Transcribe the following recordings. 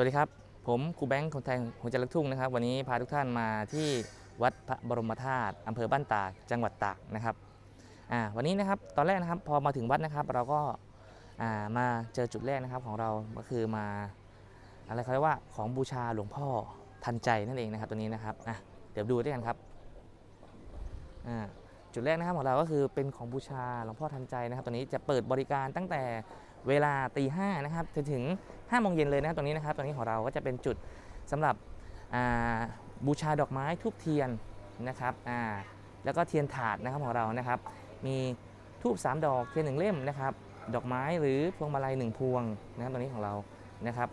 วัสดีครับ ผมครูแบงค์คนไทยหัวใจลูกทุ่งนะครับ วันนี้พาทุกท่านมาที่วัดพระบรมธาตุอำเภอบ้านตากจังหวัดตากนะครับอ่าวันนี้นะครับตอนแรกนะครับพอมาถึงวัดนะครับ เราก็อ่ามาเจอจุดแรกนะครับของเราก็คือมาอะไรเขาเรียกว่าของบูชาหลวงพ่อทันใจนั่นเองนะครับตัวนี้นะครับอะเดี๋ยวดูด้วยกันครับอ่าจุดแรกนะครับของเราก็คือเป็นของบูชาหลวงพ่อทันใจนะครับตัวนี้จะเปิดบริการตั้งแต่ เวลาตีห้านะครับจนถึง5โมงเย็นเลยนะครับตรงนี้นะครับตรงนี้ของเราก็จะเป็นจุดสำหรับบูชาดอกไม้ทูบเทียนนะครับแล้วก็เทียนถาดนะครับของเรานะครับ มีทูบ3ดอกเทียนหนึ่งเล่มนะครับ ดอกไม้หรือพวงมาลัยหนึ่งพวงนะครับตรงนี้ของเรานะครับ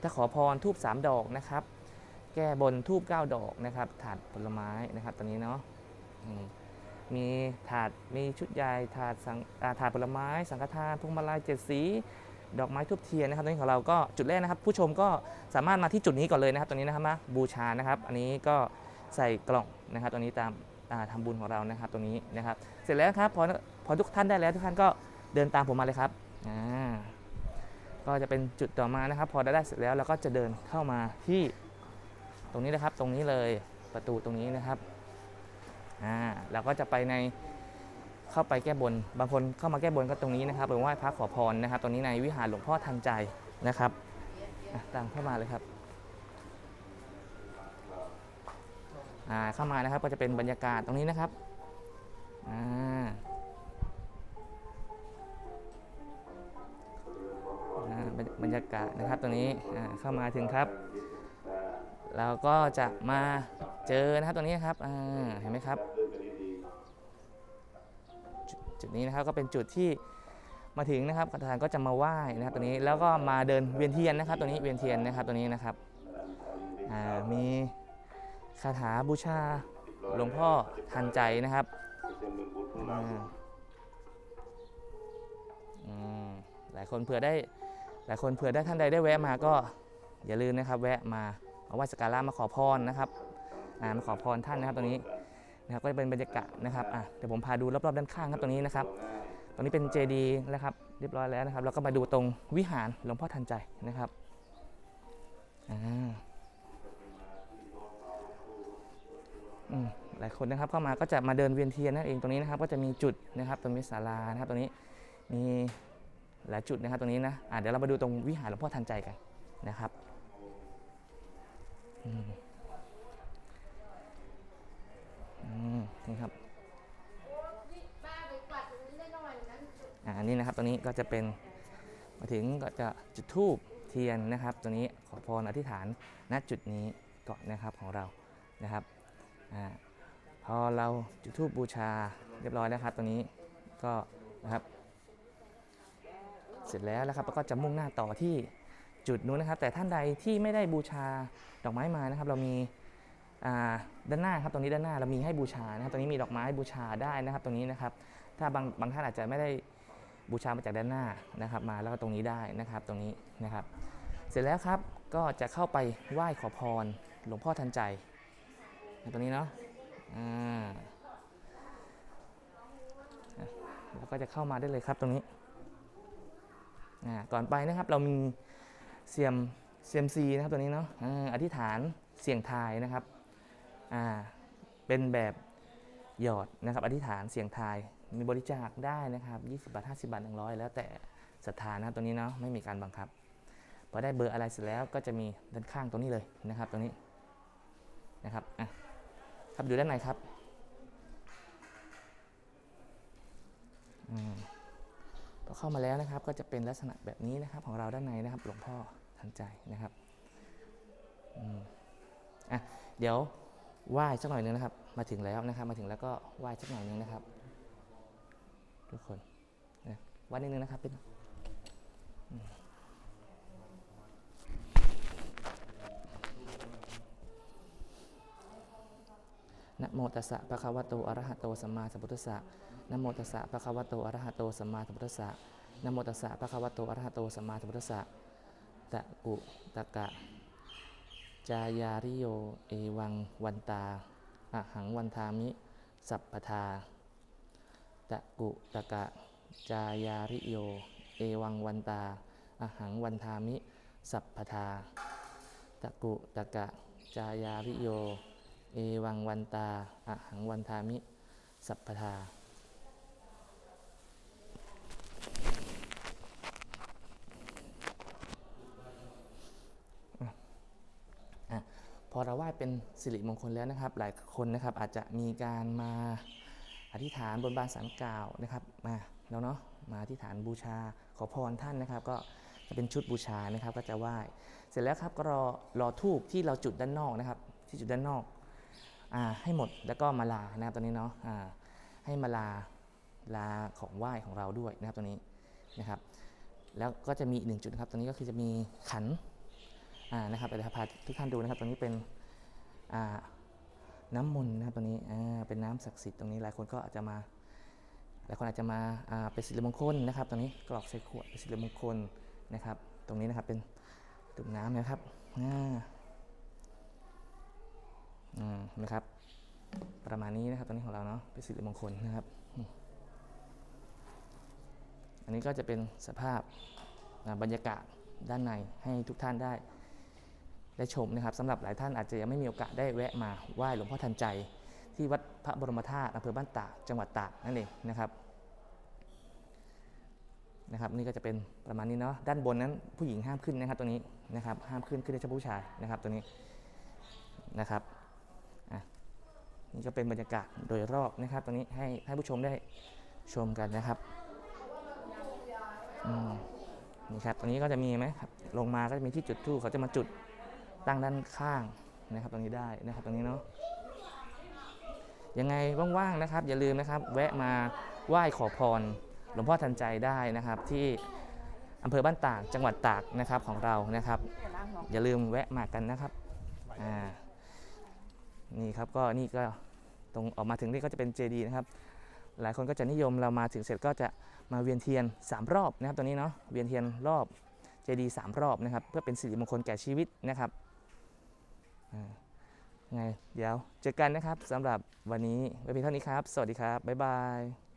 ถ้าขอพรทูบ3ดอกนะครับ แก้บนทูบ9ดอกนะครับ ถาดผลไม้นะครับตรงนี้เนาะ มีถาดมีชุดใหญ่ถาดสังถาดผลไม้ สังฆทานพวงมาลัยเจ็ดสีดอกไม้ทูบเทียนนะครับตรงนี้ของเราก็จุดแรกนะครับ ผู้ชมก็สามารถมาที่จุดนี้ก่อนเลยนะครับตรงนี้นะครับมาบูชานะครับ อันนี้ก็ใส่กล่องนะครับตรงนี้ตามาทำบุญของเรานะครับตรงนี้นะครับ เสร็จแล้วครับพอพอทุกท่านได้แล้วทุกท่านก็เดินตามผมมาเลยครับอ่าก็จะเป็นจุดต่อมานะครับ พอได้เสร็จแล้วเราก็จะเดินเข้ามาที่ตรงนี้นะครับ ตรงนี้เลยประตูตรงนี้นะครับ อ่าเราก็จะไปในเข้าไปแก้บน บางคนเข้ามาแก้บนก็ตรงนี้นะครับหรือว่าพระขอพรนะครับ ตรงนี้ในวิหารหลวงพ่อทันใจนะครับอะตามเข้ามาเลยครับเข้ามานะครับก็จะเป็นบรรยากาศตรงนี้นะครับบรรยากาศนะครับตรงนี้เข้ามาถึงครับ เราก็จะมา เจอนะครับตรงนี้ครับเห็นไหมครับ จุดนี้นะครับก็เป็นจุดที่มาถึงนะครับประธานก็จะมาไหว้นะครับตัวนี้แล้วก็มาเดินเวียนเทียนนะครับ ตัวนี้เวียนเทียนนะครับตัวนี้นะครับมีคาถาบูชาหลวงพ่อทันใจนะครับหลายคนเผื่อได้หลายคนเผื่อได้ท่านใดได้แวะมาก็อย่าลืมนะครับ แวะมามาไหว้สักการะมาขอพรนะครับ มาขอพรท่านนะครับตรงนี้นะครับก็จะเป็นบรรยากาศนะครับอะเดี๋ยวผมพาดูรอบๆด้านข้างครับตรงนี้นะครับตรงนี้เป็นเจดีย์นะครับเรียบร้อยแล้วนะครับแล้วก็มาดูตรงวิหารหลวงพ่อทันใจนะครับอ่าอืมหลายคนนะครับเข้ามาก็จะมาเดินเวียนเทียนนั่นเองตรงนี้นะครับ ก็จะมีจุดนะครับตรงนี้ศาลานะครับตรงนี้มีหลายจุดนะครับตรงนี้นะอะเดี๋ยวเรามาดูตรงวิหารหลวงพ่อทันใจกันนะครับ อืม อืมนี่ครับอ่าอันนี้นะครับตรงนี้ ก็จะเป็นมาถึงก็จะจุดธูปเทียนนะครับ ตัวนี้ขอพรอธิษฐานณจุดนี้ก่อนนะครับของเรานะครับอพอเราจุดธูปบูชาเรียบร้อยแล้วครับ ตัวนี้ก็นะครับ เสร็จแล้วนะครับแล้วก็จะมุ่งหน้าต่อที่จุดนู้นนะครับ แต่ท่านใดที่ไม่ได้บูชาดอกไม้มานะครับ เรามีด้านหน้าครับตรงนี้ด้านหน้าเรามีให้บูชานะครับตรงนี้มีดอกไม้บูชาได้นะครับตรงนี้นะครับ ถ้าบางบางท่านอาจจะไม่ได้ บูชามาจากด้านหน้านะครับมาแล้วก็ตรงนี้ได้นะครับตรงนี้นะครับ เสร็จแล้วครับก็จะเข้าไปไหว้ขอพรหลวงพ่อทันใจตรงนี้เนาะอ่าแล้วก็จะเข้ามาได้เลยครับตรงนี้อ่าก่อนไปนะครับเรามีเสียมเซียมซีนะครับตัวนี้เนาะออธิษฐานเสี่ยงทายนะครับอ่าเป็นแบบหยอดนะครับ อธิษฐานเสียงทาย มีบริจาคได้นะครับ 20 บาท 50 บาท 100 แล้วแต่ศรัทธานะครับตัวนี้เนาะไม่มีการบังคับพอได้เบอร์อะไรเสร็จแล้วก็จะมีด้านข้างตรงนี้เลยนะครับ ตรงนี้นะครับอะครับอยู่ด้านในครับอพอเข้ามาแล้วนะครับ ก็จะเป็นลักษณะแบบนี้นะครับ ของเราด้านในนะครับ หลวงพ่อทันใจนะครับอะเดี๋ยวไหว้สักหน่อยนึงนะครับ มาถึงแล้วนะครับ มาถึงแล้วก็ไหว้สักหน่อยนึงนะครับ ทุกคนนะว้นิดนึงนะครับเป็นนะโมตัสสะภะคะวะโตอะระหะโตสัมมาสัมพุทธัสสะนะโมตัสสะภะคะวะโตอะระหะโตสัมมาสัมพุทธัสสะนะโมตัสสะภะคะวะโตอะระหะโตสัมมาสัมพุทธัสสะตะกุตะกะ จายาริโย เอวัง วันตาอะหังวันทามิ สัพพทา ตะกุตะกะ จายาริโย เอวังวันตาอะหังวันทามิ สัพพทา ตะกุตะกะ จายาริโย เอวังวันตาอะหังวันทามิ สัพพทาพอเราไหว้เป็นสิริมงคลแล้วนะครับ หลายคนนะครับอาจจะมีการมา อธิษฐานบนบานสารกล่าวนะครับมาแล้วเนาะมาอธิษฐานบูชาขอพรท่านนะครับ ก็จะเป็นชุดบูชานะครับก็จะไหว้เสร็จแล้วครับก็รอรอทูบที่เราจุดด้านนอกนะครับ ที่จุดด้านนอกอ่าให้หมดแล้วก็มาลานะครับตอนนี้เนาะอ่าให้มาลาลาของไหว้ของเราด้วยนะครับตรงนี้นะครับ แล้วก็จะมีอีกหนึ่งจุดครับตรงนี้ก็คือจะมีขันอ่านะครับเดี๋ยวพาทุกท่านดูนะครับตรงนี้เป็นอ่า น้ำมนต์นะครับตรงนี้เป็นน้ำศักดิ์สิทธิ์ตรงนี้หลายคนก็อาจจะมาหลายคนอาจจะมาเป็นสิริมงคลนะครับตรงนี้กรอกใส่ขวดเป็นสิริมงคลนะครับ ตรงนี้นะครับเป็นดื่มน้ำนะครับอ่าอืมนะครับ ประมาณนี้นะครับตรงนี้ของเราเนาะเป็นสิริมงคลนะครับ อันนี้ก็จะเป็นสภาพบรรยากาศด้านในให้ทุกท่านได้ ได้ชมนะครับสำหรับหลายท่านอาจจะยังไม่มีโอกาสได้แวะมาไหว้หลวงพ่อทันใจ ที่วัดพระบรมธาตุอำเภอบ้านตากจังหวัดตากนั่นเองนะครับนะครับนี่ก็จะเป็นประมาณนี้เนาะด้านบนนั้นผู้หญิงห้ามขึ้นนะครับตรงนี้นะครับห้ามขึ้นขึ้นได้เฉพาะผู้ชายนะครับตัวนี้นะครับอะนี่ก็เป็นบรรยากาศโดยรอบนะครับตรงนี้ให้ให้ผู้ชมได้ชมกันนะครับอืมนี่ครับตรงนี้ก็จะมีไหมครับลงมาก็จะมีที่จุดทูปเขาจะมาจุด ตั้งด้านข้างนะครับตรงนี้ได้นะครับตรงนี้เนาะยังไงว่างๆนะครับ อย่าลืมนะครับ แวะมาไหว้ขอพรหลวงพ่อทันใจได้นะครับ ที่อำเภอบ้านตากจังหวัดตากนะครับของเรานะครับ อย่าลืมแวะมากันนะครับอ่านี่ครับก็นี่ก็ตรงออกมาถึงนี่ก็จะเป็นเจดีย์นะครับ หลายคนก็จะนิยมเรามาถึงเสร็จก็จะมาเวียนเทียน 3 รอบนะครับตรงนี้เนาะเวียนเทียนรอบเจดีย์สามรอบนะครับ เพื่อเป็นสิริมงคลแก่ชีวิตนะครับ ไงเดี๋ยวเจอกันนะครับสำหรับวันนี้ไว้เพียงเท่านี้ครับ สวัสดีครับ บ๊ายบาย